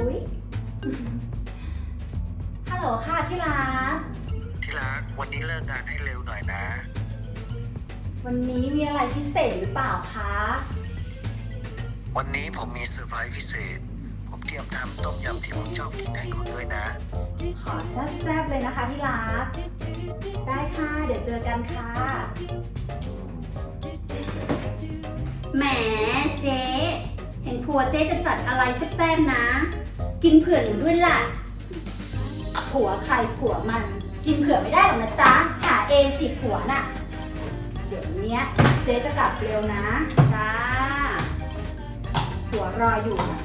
อุ๊ย ฮัลโหลค่ะที่รัก ที่รักวันนี้เลิกงานให้เร็วหน่อยนะ วันนี้มีอะไรพิเศษหรือเปล่าคะ วันนี้ผมมีเซอร์ไพรส์พิเศษ ผมเตรียมทำต้มยำที่ผมชอบกินให้คุณด้วยนะ ขอแซ่บๆเลยนะคะที่รัก ได้ค่ะ เดี๋ยวเจอกันค่ะ แหมเจ๊เห็นผั วเจ๊จะจัดอะไรแซ่บๆนะ กินเผื่อหนูด้วยล่ะ ผัวใครผัวมัน กินเผื่อไม่ได้หรอกนะจ๊ะ หาเองสิผัวน่ะ เดี๋ยวเนี้ย เจ๊จะกลับเร็วนะ จ้า ผัวรออยู่นะ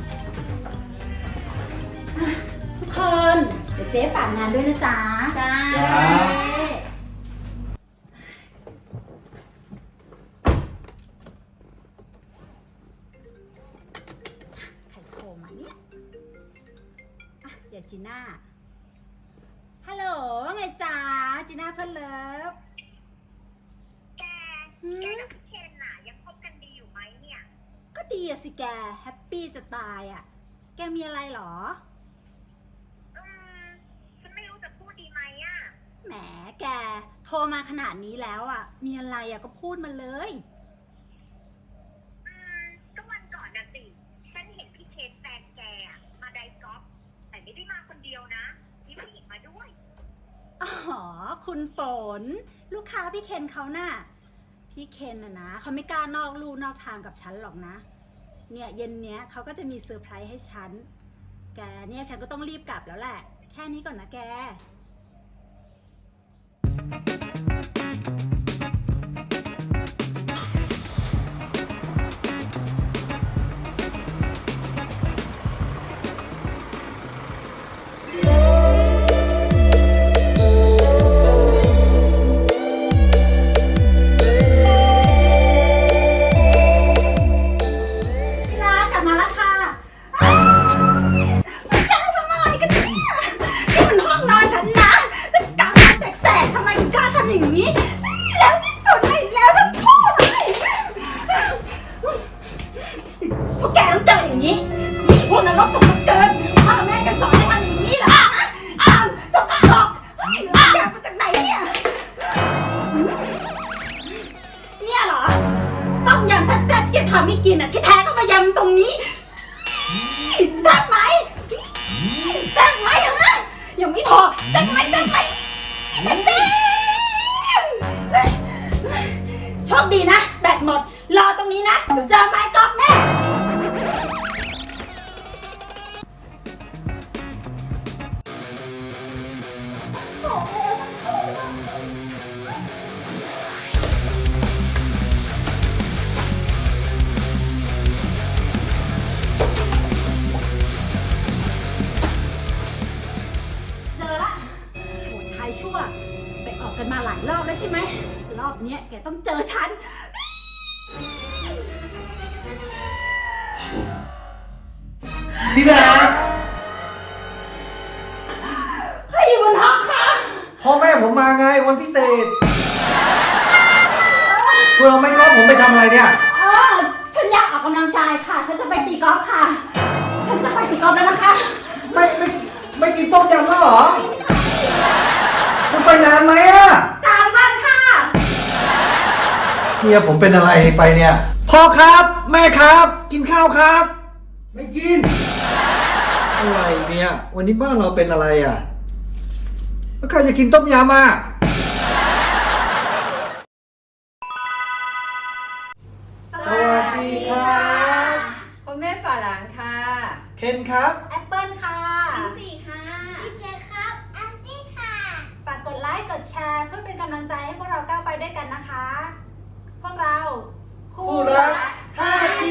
อะทุกคน เดี๋ยวเจ๊ฝากงานด้วยนะจ๊ะ จ้า จ้า อะอย่าจีน่า ฮัลโหลว่าไงจ๊ะจีน่าเพื่อนเลิฟ แกหืแกมกับพี่เคนน่ะยังคบกันดีอยู่ไหมเนี่ย ก็ดีอะสิแก แฮปปี้จะตายอะแกมีอะไรเหรอ อืมฉันไม่รู้จะพูดดีไหมอะ แหมแก โทรมาขนาดนี้แล้วอะมีอะไรอะก็พูดมาเลย อืม ก็วันก่อนน่ะสิ ฉันเห็นพี่เคนแฟนแกอะมาไดกอล์ฟแต่ไม่ได้มาคนเดียวนะ มีผู้หญิงมาด้วย อ๋อ คุณฝน ลูกค้าพี่เคนเขาน่ะพี่เคนน่ะนะเขาไม่กล้านอกลู่นอกทางกับฉันหรอกนะ เนี่ยเย็นเนี้ยเขาก็จะมีเซอร์ไพรส์ให้ฉัน แกเนี่ยฉันก็ต้องรีบกลับแล้วแหละ แค่นี้ก่อนนะแก พวกแกต้องเจออย่างนี้นี่พวกนรกสมเกินพ่อแม่จะสอนให้ทำอย่างนี้เหรออ้าวสกปรกเฮ้ยแกมาจากไหนเนี่ย เนี่ยเหรอ ต้มยำแซ่บๆที่ทำให้กินอะ ที่แท้ก็มายำตรงนี้แซ่บไหมแซ่บไหมฮะยังไม่พอแซ่บไหมแซ่บไหมแซ่บโชคดีนะ แบตหมด รอตรงนี้นะเดี๋ยวเจอไม้กอล์ฟแน่ายชั่ว ไปออกกันมาหลายรอบแล้วใช่ไหม รอบเนี้ยแกต้องเจอฉันที่รักใครอยู่บนห้องคะพ่อแม่ผมมาไงวันพิเศษเพื่อไม่ก็ผมไปทำอะไรเนี่ย เออฉันอยากออกกำลังกายค่ะ ฉันจะไปตีกอล์ฟค่ะ ฉันจะไปตีกอล์ฟแล้วนะคะ ไม่ไม่ไม่กินต้มยำแล้วเหรอคุณ ไปนานไหมอะสามวันค่ะ เมียผมเป็นอะไรไปเนี่ยพ่อครับ แม่ครับ กินข้าวครับ ไม่กิน อะไรเนี่ย วันนี้บ้านเราเป็นอะไรอะแล้วใครจะกินต้มยำอะสสวัสดีครับคุณแม่ฝาหลานค่ะ เคนครับ แอปเปิลค่ะ ลินสี่ค่ะ พี่เจครับแอสตี้ค่ะ ฝากกดไล ค์กดแชร์ เพื่อเป็นกำลังใจให้พวกเราก้าวไปด้วยกันนะคะ พวกเรา คู่รัก 5G